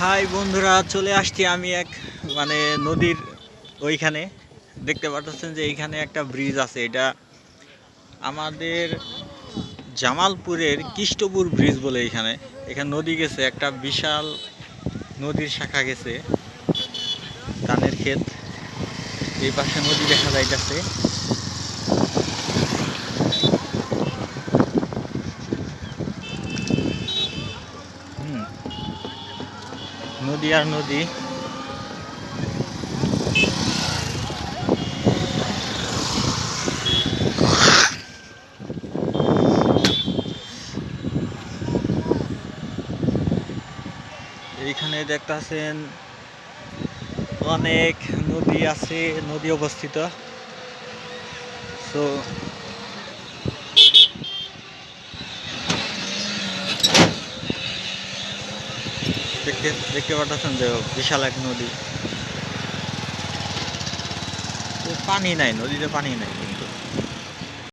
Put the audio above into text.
High বন্ধুরা, চলে আসছি আমি এক মানে নদীর ওইখানে। দেখতে পাচ্ছেন যে এইখানে একটা ব্রিজ আছে, এটা আমাদের জামালপুরের কৃষ্টপুর ব্রিজ বলে এখানে। এখানে নদী গেছে, একটা বিশাল নদীর শাখা গেছে, ধানের ক্ষেত। এই পাশে নদী দেখা যাইতেছে। নদী আর নদী। এইখানে দেখতেছেন অনেক নদী আছে নদী অবস্থিত। সো দেখতে দেখতে পাচ্ছেন যে বিশাল এক নদী। পানি নাই নদীতে পানি নাই কিন্তু।